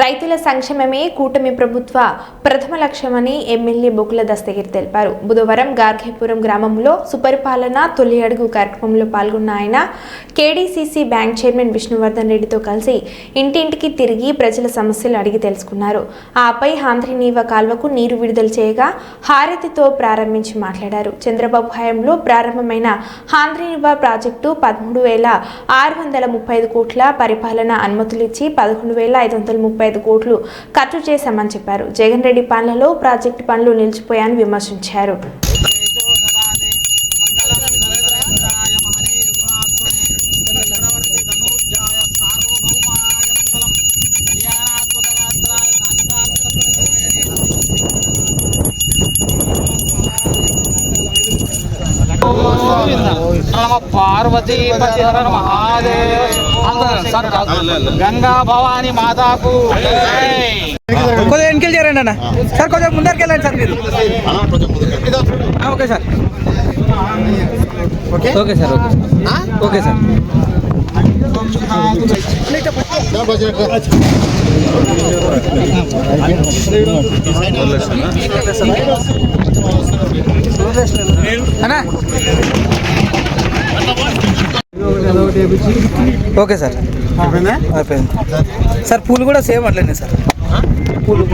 రైతుల సంక్షేమమే కూటమి ప్రభుత్వ ప్రథమ లక్ష్యమని ఎమ్మెల్యే బొకుల దస్తగిరి తెలిపారు. బుధవారం గార్ఘేపురం గ్రామంలో సుపరిపాలన తొలి అడుగు కార్యక్రమంలో పాల్గొన్న ఆయన కేడీసీసీ బ్యాంక్ చైర్మన్ విష్ణువర్ధన్ రెడ్డితో కలిసి ఇంటింటికి తిరిగి ప్రజల సమస్యలు అడిగి తెలుసుకున్నారు. ఆపై హాంధ్రినీవ కాల్వకు నీరు విడుదల చేయగా హారతితో ప్రారంభించి మాట్లాడారు. చంద్రబాబు హయాంలో ప్రారంభమైన హాంధ్రినీవ ప్రాజెక్టు పదమూడు వేల ఆరు వందల ముప్పై ఐదు కోట్ల పరిపాలన అనుమతులు ఇచ్చి పదకొండు వేల ఐదు వందల ముప్పై ఐదు కోట్లు ఖర్చు చేశామని చెప్పారు. జగన్ రెడ్డి పనులలో ప్రాజెక్టు పనులు నిలిచిపోయాయని విమర్శించారు. పార్వతీ మహాదేవ. గంగా భవాని మాతాకు. జై. కొద్దిగా వెనకెళ్ళి చేరండి అన్న. సార్ కొంచెం ముందరికి వెళ్ళండి సార్ మీరు. ఆ, okay sir. Okay? Sir okay okay sir. అన్నా. Okay sir. అయిపోయింది? సార్. పూలు కూడా సేమ్ అట్లనే సార్. పూలు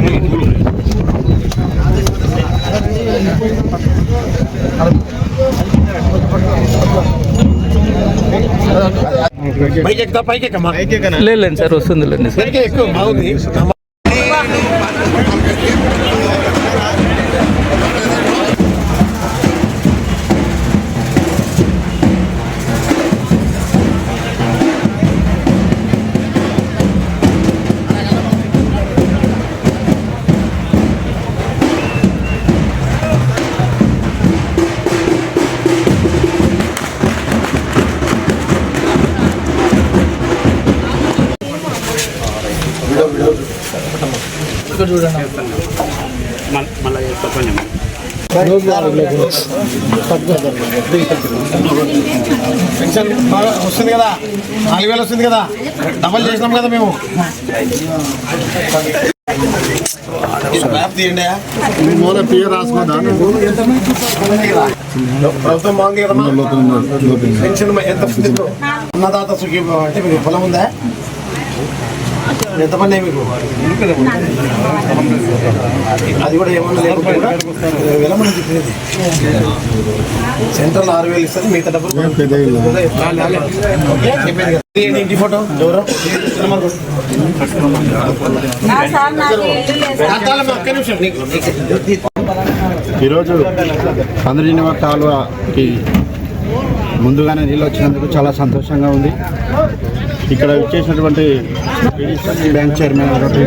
పైకి ఎక్కుతా పైకి ఎక్కమ్మా లేదు సార్ వస్తుంది లేండి సార్. పైకి ఎక్కువ బాగుంది పెన్షన్ బాగా వస్తుంది కదా. నాలుగు వేలు వస్తుంది కదా. డబల్ చేసినాం కదా మేము. ప్రభుత్వం బాగుంది కదమ్మా? పెన్షన్ ఎంత? అన్నదాత సుఖీ అంటే మీకు పొలం ఉందా? ఎంతమంది మీకు అది కూడా ఏమన్నా వేల మంది చెప్పేది. సెంట్రల్ ఆరు వేలు ఇస్తుంది మిగతా డబ్బులు ఇంటి ఫోటో? ఎవరు. ఈరోజు కాలువకి ముందుగానే నీళ్ళు వచ్చినందుకు చాలా సంతోషంగా ఉంది. ఇక్కడ వచ్చేసినటువంటి బ్యాంక్ చైర్మన్ అయినటువంటి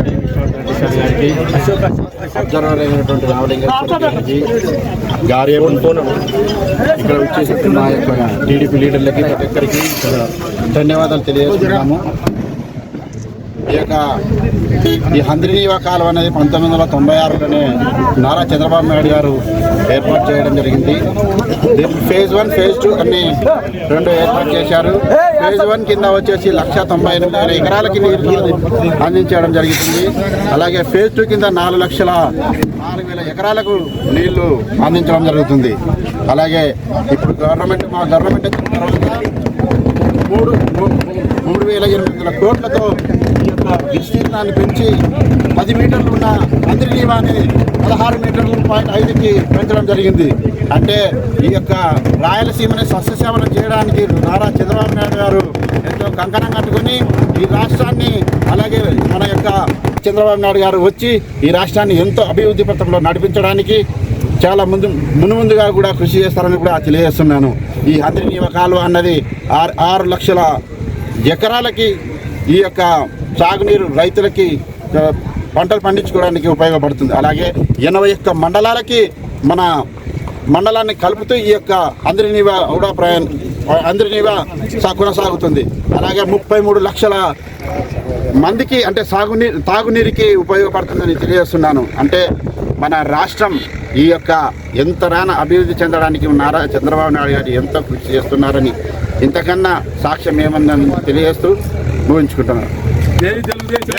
గారికి అబ్జర్వర్ అయినటువంటి రామలింగేశ్వర గారికి గార్యపన్ ఇక్కడ వచ్చేసినటువంటి మా యొక్క టీడీపీ లీడర్లకి ప్రతి ఒక్కరికి ధన్యవాదాలు తెలియజేస్తున్నాము ఈ యొక్క ఈ హంద్రినీవ కాలువ అనేది పంతొమ్మిది వందల తొంభై ఆరులోనే నారా చంద్రబాబు నాయుడు గారు ఏర్పాటు చేయడం జరిగింది. దీనికి ఫేజ్ వన్ ఫేజ్ టూ అన్ని రెండు ఏర్పాటు చేశారు. ఫేజ్ వన్ కింద వచ్చేసి లక్ష తొంభై ఎనిమిది వేల ఎకరాలకి నీరు అందించడం జరుగుతుంది అలాగే ఫేజ్ టూ కింద నాలుగు లక్షల నాలుగు వేల ఎకరాలకు నీళ్ళు అందించడం జరుగుతుంది. అలాగే ఇప్పుడు గవర్నమెంట్ మా గవర్నమెంట్ మూడు మూడు వేల ఎనిమిది వందల కోట్లతో విస్తీర్ణాన్ని పెంచి పది మీటర్లు ఉన్న అంతర్జీవాన్ని పదహారు మీటర్ల పాయింట్ ఐదుకి పెంచడం జరిగింది. అంటే ఈ యొక్క రాయలసీమని సస్యసేవలు చేయడానికి నారా చంద్రబాబు నాయుడు గారు ఎంతో కంకణం కట్టుకొని ఈ రాష్ట్రాన్ని అలాగే మన యొక్క చంద్రబాబు నాయుడు గారు వచ్చి ఈ రాష్ట్రాన్ని ఎంతో అభివృద్ధి పథంలో నడిపించడానికి చాలా ముందు మునుముందుగా కూడా కృషి చేస్తారని కూడా తెలియజేస్తున్నాను. ఈ హంద్రినీవ కాలువ అన్నది ఆరు ఆరు లక్షల ఎకరాలకి ఈ యొక్క సాగునీరు రైతులకి పంటలు పండించుకోవడానికి ఉపయోగపడుతుంది. అలాగే ఎనభై ఒక్క మండలాలకి మన మండలాన్ని కలుపుతూ ఈ యొక్క అందరినీవ ఔడా ప్రయాణ అందరినీవ కొనసాగుతుంది. అలాగే ముప్పై మూడు లక్షల మందికి అంటే సాగునీరు తాగునీరుకి ఉపయోగపడుతుందని తెలియజేస్తున్నాను. అంటే మన రాష్ట్రం ఈ యొక్క ఎంతరాన అభివృద్ధి చెందడానికి ఉన్నారా చంద్రబాబు నాయుడు గారు ఎంత కృషి చేస్తున్నారని ఇంతకన్నా సాక్ష్యం ఏమందని తెలియజేస్తూ ఊహించుకుంటున్నాను Deli deli deli.